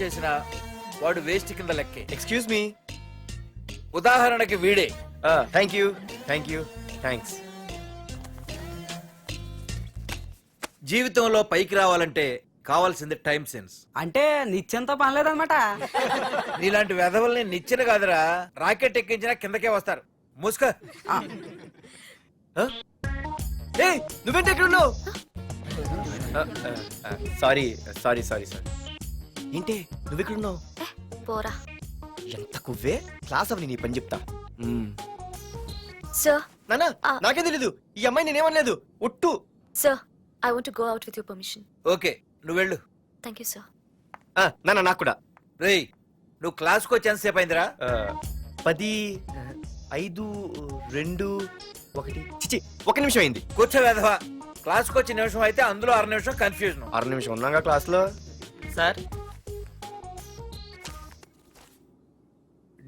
చేసిన వాడు వేస్ట్ కింద లెక్కే. ఎక్స్క్యూజ్ మీ ఉదాహరణకి వీడే. Thank you thank you thanks జీవితంలో పైకి రావాలంటే కావాల్సింది టైం సెన్స్ అంటే నిత్యంతో పనిలేదన్నమాట నీలాంటి వెధవల్ని నిచ్చిన కాదురా. రాకెట్ ఎక్కించినా కిందకే వస్తారు. ముసుక. నువ్వేంటి ఎక్కడ ఉన్నావు సారీ సారీ సారీ సారీ ఏంటి? నువ్వు ఎక్కడ ఉన్నావు పోరా. ఎంత కువ్వే? క్లాస్ అవని నీ పని చెప్తా. సార్ నానా ఆ. నాకేం తెలీదు. ఈ అమ్మాయి నేనేమనలేదు. ఒట్టు. Sir I want go out with your permission. Okay నువ్వు వెళ్ళు థ్యాంక్ యూ సార్ ఆ, నానా నాకు కూడా. రేయ్ నువ్వు క్లాస్కి వచ్చి ఎంతసేపు అయిందిరా. ఆ, పది ఆ, ఐదు రెండు ఒకటి. చిచి ఒక నిమిషం అయింది. కూర్చో వెధవ. క్లాస్కి వచ్చి నిమిషం అయితే అందులో అర నిమిషం కన్ఫ్యూజన్. ఆరు నిమిషం ఉన్నాగా క్లాస్లో సార్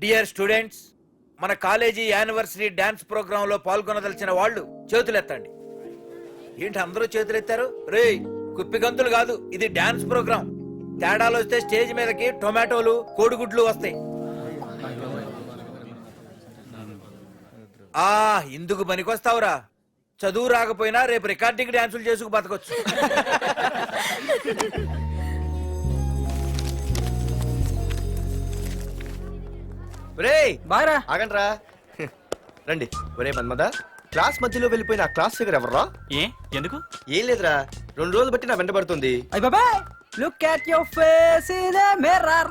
డియర్ స్టూడెంట్స్ మన కాలేజీ యానివర్సరీ డాన్స్ ప్రోగ్రామ్లో పాల్గొనదలిచిన వాళ్ళు చేతులెత్తండి. ఏంటి అందరూ చేతులెత్తారు? రేయ్ కుప్పి గంతులు కాదు ఇది డాన్స్ ప్రోగ్రామ్ తేడాలు వస్తే స్టేజ్ మీదకి టొమాటోలు కోడిగుడ్లు వస్తాయి. ఆ ఇందుకు పనికొస్తావురా. చదువు రాకపోయినా రేపు రికార్డింగ్ డాన్సులు చేసుకు బతకొచ్చు. ఒరే బాయ్రా ఆగండ్రా. రండి. ఒరే మన్మద క్లాస్ మధ్యలో వెళ్ళిపోయిన ఆ క్లాస్ ఫిగర్ ఎవర్రా? ఏ? ఎందుకు? ఏం లేదురా. రెండు రోజులు బట్టి నా వెంట పడుతుంది. అయ్య బాబాయ్ look at your face in mirror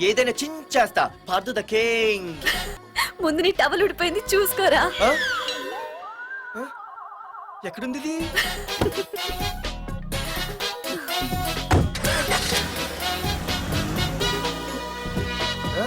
ఏదైనా చించేస్తా పార్దు ద కింగ్ ముందు నీ టవల్ ఉడిపోయింది చూసుకోరా ఆ? ఆ? ఎక్కడుంది ఇది? ఆ?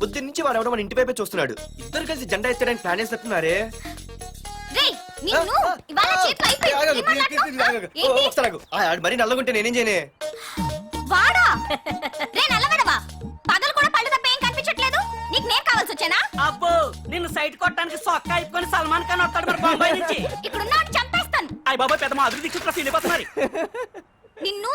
బుద్ధి నుంచి వాడు ఎవడో మన ఇంటి వైపే చూస్తున్నాడు. ఇద్దరు కలిసి జెండా ఎత్తడానికి ప్లాన్ మాట్లాడుతున్నావ్? ఏంటి? మరి నల్లగుంటే నేనేం చేయనే? వాడా? రే నల్లగడవా? పగలు కూడా పళ్ళు తప్ప ఏం కనిపించట్లేదు? నీకు నేను కావాల్సి వచ్చానా? అబ్బో నిన్ను సైట్ కొట్టడానికి సొక్క అయిపోయి సల్మాన్ ఖాన్ వస్తాడు మరి బొంబాయి నుంచి. ఇక్కడ ఉన్న చంపేస్తాను. అయ్య బాబా పెద్ద మాధురి ఫీల్ అయిపోతున్నారు నిన్ను?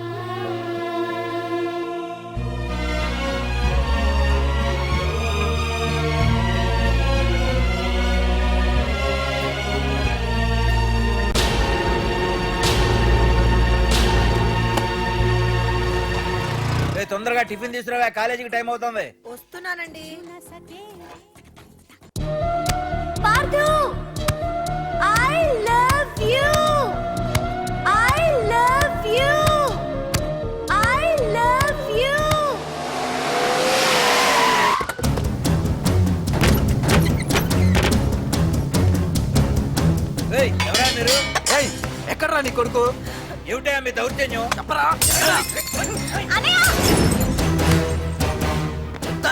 రే తొందరగా టిఫిన్ తీసుకురావా కాలేజీకి టైం అవుతుంది. వస్తున్నానండి. Pardhu I love you I love you I love you ఏయ్, ఎవరా మీరు? ఎక్కడ్రా నీ కొడుకు? ఏమిటా మీ దౌర్జన్యం? చెప్పరా?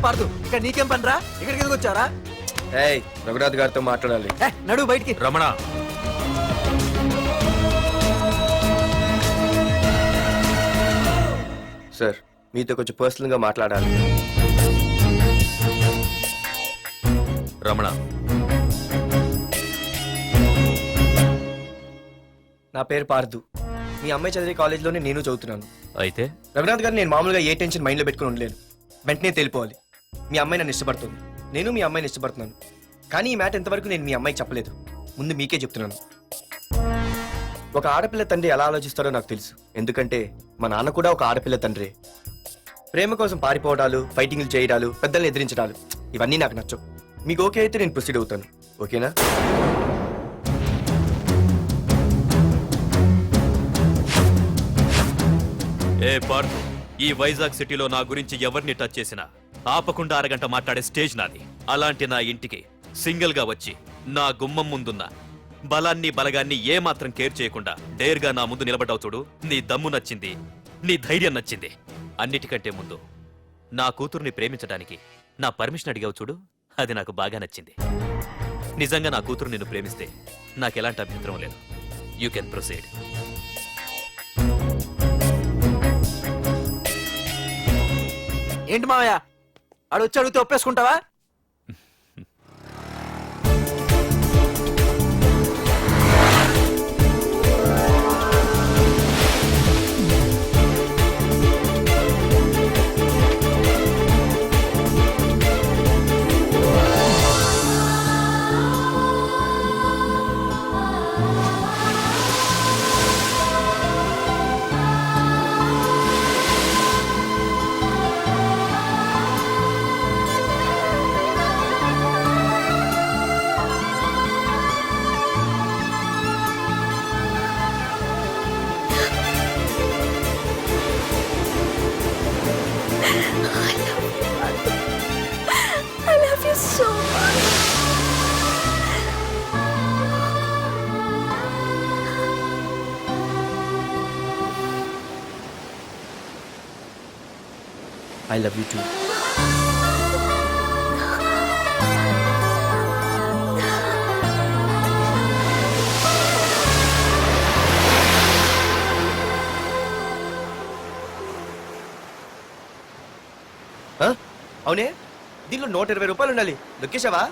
పార్దు. ఇక్కడ నీకేం పనిరా? ఇక్కడికి ఎందుకు వచ్చారా? ఏయ్ రఘునాథ్ గారితో మాట్లాడాలి. ఏ నడు బయటికి. రమణ. సార్ మీతో కొంచెం పర్సనల్గా మాట్లాడాలి. రమణ. నా పేరు పార్దు. మీ అమ్మాయి చదివే కాలేజ్లోనే నేను చదువుతున్నాను. అయితే? రఘునాథ్ గారు నేను మామూలుగా ఏ టెన్షన్ మైండ్లో పెట్టుకుని ఉండలేను. వెంటనే తెలిపోవాలి. మీ అమ్మాయి నన్ను ఇష్టపడుతుంది. నేను మీ అమ్మాయిని ఇష్టపడుతున్నాను. కానీ ఈ మ్యాటర్ ఎంతవరకు నేను మీ అమ్మాయి చెప్పలేదు. ముందు మీకే చెప్తున్నాను. ఒక ఆడపిల్ల తండ్రి ఎలా ఆలోచిస్తారో నాకు తెలుసు. ఎందుకంటే మా నాన్న కూడా ఒక ఆడపిల్ల తండ్రి. ప్రేమ కోసం పారిపోవడాలు ఫైటింగ్లు చేయడాలు పెద్దల్ని ఎదిరించడాలు ఇవన్నీ నాకు నచ్చవు. మీకు ఓకే అయితే నేను ప్రొసీడ్ అవుతాను. ఓకేనా? ఏ పార్థు ఈ వైజాగ్ సిటీలో నా గురించి ఎవరిని టచ్ చేసినా? ఆపకుండా అరగంట మాట్లాడే స్టేజ్ నాది. అలాంటి నా ఇంటికి సింగిల్గా వచ్చి నా గుమ్మం ముందున్న బలాన్ని బలగాన్ని ఏమాత్రం కేర్ చేయకుండా డేర్గా నా ముందు నిలబడ్డావు చూడు. నీ దమ్ము నచ్చింది నీ ధైర్యం నచ్చింది. అన్నిటికంటే ముందు నా కూతుర్ని ప్రేమించడానికి నా పర్మిషన్ అడిగావు చూడు. అది నాకు బాగా నచ్చింది. నిజంగా నా కూతురు నిన్ను ప్రేమిస్తే నాకెలాంటి అభ్యంతరం లేదు. యూ కెన్ ప్రొసీడ్ ఏంటి మావయ్య? ఆడు వచ్చి అడిగితే ఒప్పేసుకుంటావా? I love you. I love you so much. I love you too. నూట ఇరవై రూపాయలు ఉండాలి. దొక్కేశావా